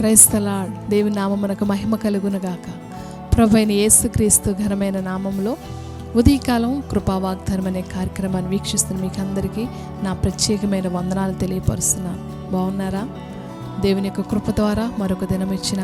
క్రైస్తలా దేవి నామమునకు మహిమ కలుగునుగాక. ప్రభైన యేసుక్రీస్తు ఘనమైన నామంలో ఉదయకాలం కృపావాగ్ధర్మ అనే కార్యక్రమాన్ని వీక్షిస్తున్న మీకు అందరికీ నా ప్రత్యేకమైన వందనాలు తెలియపరుస్తున్నాను బాగున్నారా? దేవుని యొక్క కృప ద్వారా మరొక దినం ఇచ్చిన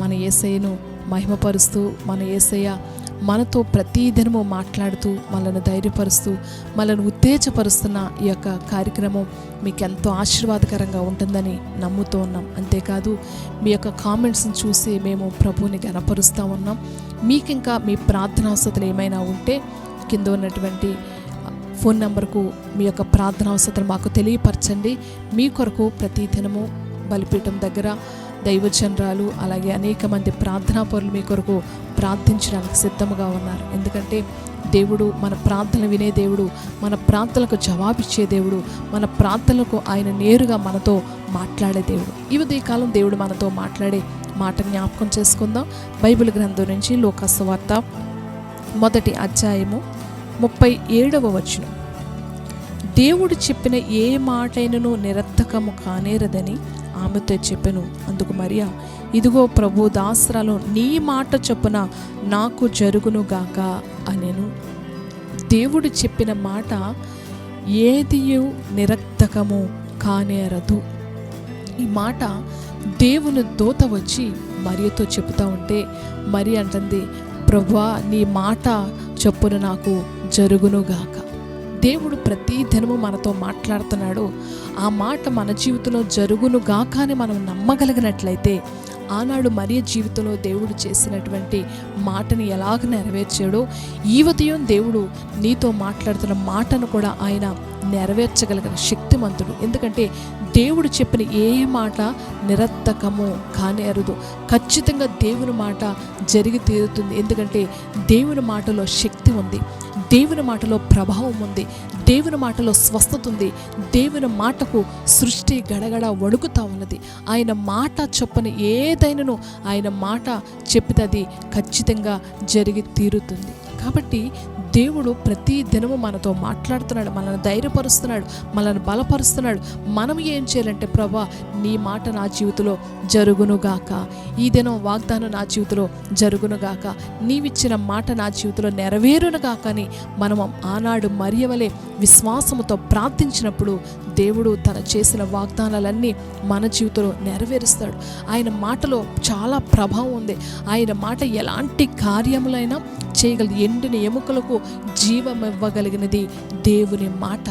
మన ఏసయ్యను మహిమపరుస్తూ మన ఏసయ్య మనతో ప్రతి దినము మాట్లాడుతూ మనల్ని ధైర్యపరుస్తూ మనల్ని ఉత్తేజపరుస్తున్న ఈ యొక్క కార్యక్రమం మీకు ఎంతో ఆశీర్వాదకరంగా ఉంటుందని నమ్ముతూ ఉన్నాం. అంతేకాదు మీ యొక్క కామెంట్స్ని చూసి మేము ప్రభువుని గనపరుస్తూ ఉన్నాం. మీకు ఇంకా మీ ప్రార్థనావసతలు ఏమైనా ఉంటే కింద ఉన్నటువంటి ఫోన్ నెంబర్కు మీ యొక్క ప్రార్థనావసతలు మాకు తెలియపరచండి. మీ కొరకు ప్రతి దినము బలిపీఠం దగ్గర దైవజనరాలు అలాగే అనేక మంది ప్రార్థనా పరులు మీ కొరకు ప్రార్థించడానికి సిద్ధముగా ఉన్నారు. ఎందుకంటే దేవుడు మన ప్రార్థన వినే దేవుడు మన ప్రార్థనలకు జవాబిచ్చే దేవుడు మన ప్రార్థనలకు ఆయన నేరుగా మనతో మాట్లాడే దేవుడు. ఇవి కాలం దేవుడు మనతో మాట్లాడే మాట జ్ఞాపకం చేసుకుందాం. బైబిల్ గ్రంథం నుంచి లోకస్వార్త మొదటి అధ్యాయము ముప్పై ఏడవ వచనం. దేవుడు చెప్పిన ఏ మాటైనను నిరర్థకము కానేరదని ఆమెతో చెప్పెను. అందుకు మరియా ఇదిగో ప్రభు దాసరాలు నీ మాట చొప్పున నాకు జరుగునుగాక అనెను. దేవుడు చెప్పిన మాట ఏదియు నిరర్థకము కానేరదు ఈ మాట దేవుని దూత వచ్చి మరియతో చెబుతా ఉంటే మరి అంటుంది ప్రభా నీ మాట చొప్పున నాకు జరుగునుగాక దేవుడు ప్రతి దినము మనతో మాట్లాడుతున్నాడు. ఆ మాట మన జీవితంలో జరుగును గాక అని మనం నమ్మగలిగినట్లయితే ఆనాడు మరియ జీవితంలో దేవుడు చేసినటువంటి మాటని ఎలాగ నెరవేర్చాడో ఈ ఉదయం దేవుడు నీతో మాట్లాడుతున్న మాటను కూడా ఆయన నెరవేర్చగలిగిన శక్తిమంతుడు. ఎందుకంటే దేవుడు చెప్పిన ఏ మాట నిరర్థకము కానేరదు అరుదు. ఖచ్చితంగా దేవుని మాట జరిగి తీరుతుంది. ఎందుకంటే దేవుని మాటలో శక్తి ఉంది. దేవుని మాటలో ప్రభావం ఉంది. దేవుని మాటలో స్వస్థత ఉంది. దేవుని మాటకు సృష్టి గడగడ వణుకుతా ఉన్నది. ఆయన మాట చొప్పని ఏదైనాను ఆయన మాట చెప్పితే అది ఖచ్చితంగా జరిగి తీరుతుంది. కాబట్టి దేవుడు ప్రతి దినము మనతో మాట్లాడుతున్నాడు మనల్ని ధైర్యపరుస్తున్నాడు మనల్ని బలపరుస్తున్నాడు. మనం ఏం చేయాలంటే ప్రభా నీ మాట నా జీవితంలో జరుగునుగాక ఈ దినం వాగ్దానం నా జీవితంలో జరుగునుగాక నీవిచ్చిన మాట నా జీవితంలో నెరవేరునుగాక అని మనం ఆనాడు మరియవలే విశ్వాసముతో ప్రార్థించినప్పుడు దేవుడు తన చేసిన వాగ్దానాలన్నీ మన జీవితంలో నెరవేరుస్తాడు. ఆయన మాటలో చాలా ప్రభావం ఉంది. ఆయన మాట ఎలాంటి కార్యములైనా చేయగలదు ఎండిన ఎముకలకు జీవం ఇవ్వగలిగినది దేవుని మాట.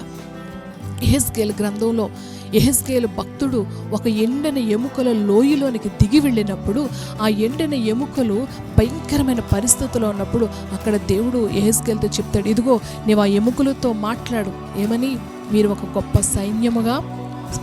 ఎహెస్కేల్ గ్రంథంలో ఎహెస్కేల్ భక్తుడు ఒక ఎండిన ఎముకల లోయలోనికి దిగి వెళ్ళినప్పుడు ఆ ఎండిన ఎముకలు భయంకరమైన పరిస్థితిలో ఉన్నప్పుడు అక్కడ దేవుడు ఎహెస్కేల్తో చెప్తాడు ఇదిగో నీవు ఆ ఎముకలతో మాట్లాడు. ఏమని? మీరు ఒక గొప్ప సైన్యముగా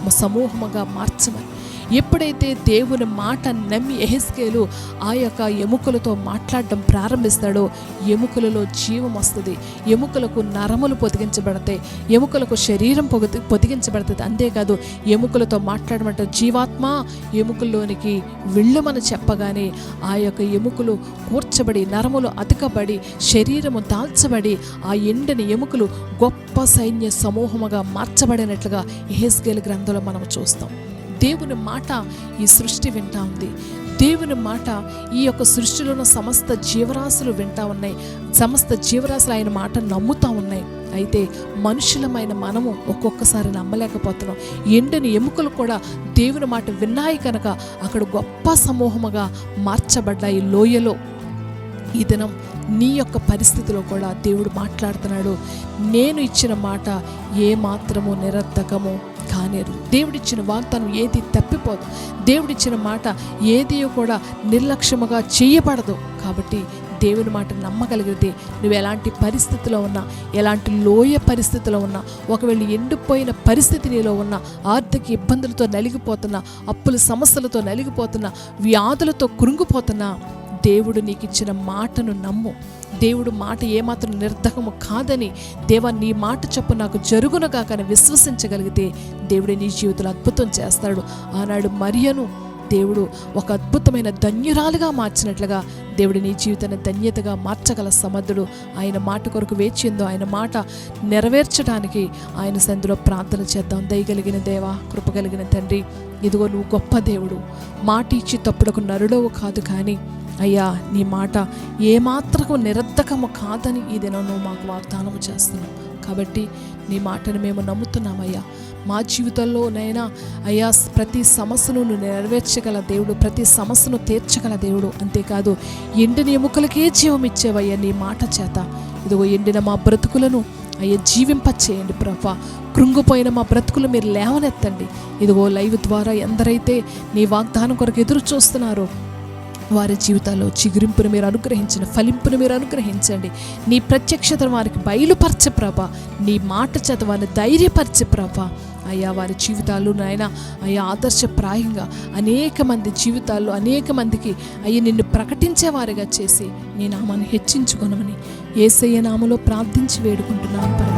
సమూహముగా మార్చమని. ఎప్పుడైతే దేవుని మాట నమ్మి ఎహెస్కేలు ఆ యొక్క ఎముకలతో మాట్లాడడం ప్రారంభిస్తాడో ఎముకలలో జీవం వస్తుంది. ఎముకలకు నరములు పొదిగించబడతాయి. ఎముకలకు శరీరం పొగ పొదిగించబడుతుంది. అంతేకాదు ఎముకలతో మాట్లాడమంటే జీవాత్మ ఎముకల్లోనికి వెళ్ళమని చెప్పగానే ఆ యొక్క ఎముకలు కూర్చబడి నరములు అతకబడి శరీరము దాల్చబడి ఆ ఎండని ఎముకలు గొప్ప సైన్య సమూహముగా మార్చబడినట్లుగా ఎహెస్గేల్ గ్రంథంలో మనం చూస్తాం. దేవుని మాట ఈ సృష్టి వింటా ఉంది. దేవుని మాట ఈ యొక్క సృష్టిలో ఉన్న సమస్త జీవరాశులు వింటా ఉన్నాయి. సమస్త జీవరాశులు ఆయన మాట నమ్ముతా ఉన్నాయి. అయితే మనుషులమైన మనము ఒక్కొక్కసారి నమ్మలేకపోతున్నాం. ఎండని ఎముకలు కూడా దేవుని మాట విన్నాయి కనుక అక్కడ గొప్ప సమూహముగా మార్చబడ్డాయి. లోయలో ఈ దినం నీ యొక్క పరిస్థితిలో కూడా దేవుడు మాట్లాడుతున్నాడు. నేను ఇచ్చిన మాట ఏ మాత్రము నిరర్థకము కానేరు. దేవుడిచ్చిన వాగ్దానం ఏది తప్పిపోదు. దేవుడిచ్చిన మాట ఏది కూడా నిర్లక్ష్యముగా చేయబడదు. కాబట్టి దేవుని మాట నమ్మగలిగితే నువ్వు ఎలాంటి పరిస్థితిలో ఉన్నా ఎలాంటి లోయ పరిస్థితిలో ఉన్నా ఒకవేళ ఎండిపోయిన పరిస్థితి నీలో ఉన్నా ఆర్థిక ఇబ్బందులతో నలిగిపోతున్నా అప్పుల సమస్యలతో నలిగిపోతున్నా వ్యాధులతో కృంగిపోతున్నా దేవుడు నీకు ఇచ్చిన మాటను నమ్ము. దేవుడు మాట ఏమాత్రం నిర్ధకము కాదని దేవా నీ మాట చెప్పు నాకు జరుగునగా కానీ విశ్వసించగలిగితే దేవుడు నీ జీవితంలో అద్భుతం చేస్తాడు. ఆనాడు మరియను దేవుడు ఒక అద్భుతమైన ధన్యురాలుగా మార్చినట్లుగా దేవుడు నీ జీవితాన్ని ధన్యతగా మార్చగల సమర్థుడు. ఆయన మాట కొరకు వేచిందో ఆయన మాట నెరవేర్చడానికి ఆయన సందులో ప్రార్థన చేద్దాం. దయగలిగిన దేవా కృపగలిగిన తండ్రి ఇదిగో నువ్వు గొప్ప దేవుడు. మాట ఇచ్చి తప్పుడకు నరుడవు కాదు కానీ అయ్యా నీ మాట ఏమాత్రకు నిరర్ధకము కాదని ఈ దినం నువ్వు మాకు వాగ్దానం చేస్తున్నావు కాబట్టి నీ మాటను మేము నమ్ముతున్నామయ్యా. మా జీవితంలో నైనా అయ్యా ప్రతి సమస్యను నెరవేర్చగల దేవుడు ప్రతి సమస్యను తీర్చగల దేవుడు. అంతేకాదు ఎండిన ఎముకలకే జీవం ఇచ్చేవయ్యా నీ మాట చేత. ఇదిగో ఎండిన మా బ్రతుకులను అయ్యా జీవింపచేయండి ప్రభా. కృంగిపోయిన మా బ్రతుకులు మీరు లేవనెత్తండి. ఇదిగో లైవ్ ద్వారా ఎందరైతే నీ వాగ్దానం కొరకు ఎదురు చూస్తున్నారో వారి జీవితాల్లో చిగురింపును మీరు అనుగ్రహించిన ఫలింపును మీరు అనుగ్రహించండి. నీ ప్రత్యక్షతను వారికి బయలుపరచ ప్రభ. నీ మాట చేత వారిని ధైర్యపరచ ప్రభ. అయ్యా వారి జీవితాలు నాయన అయ్యా ఆదర్శప్రాయంగా అనేక మంది జీవితాల్లో అనేక మందికి అయ్యి నిన్ను ప్రకటించేవారిగా చేసి నీ నామాన్ని హెచ్చించుకొనమని ఏసయ్య నామలో ప్రార్థించి వేడుకుంటున్నాను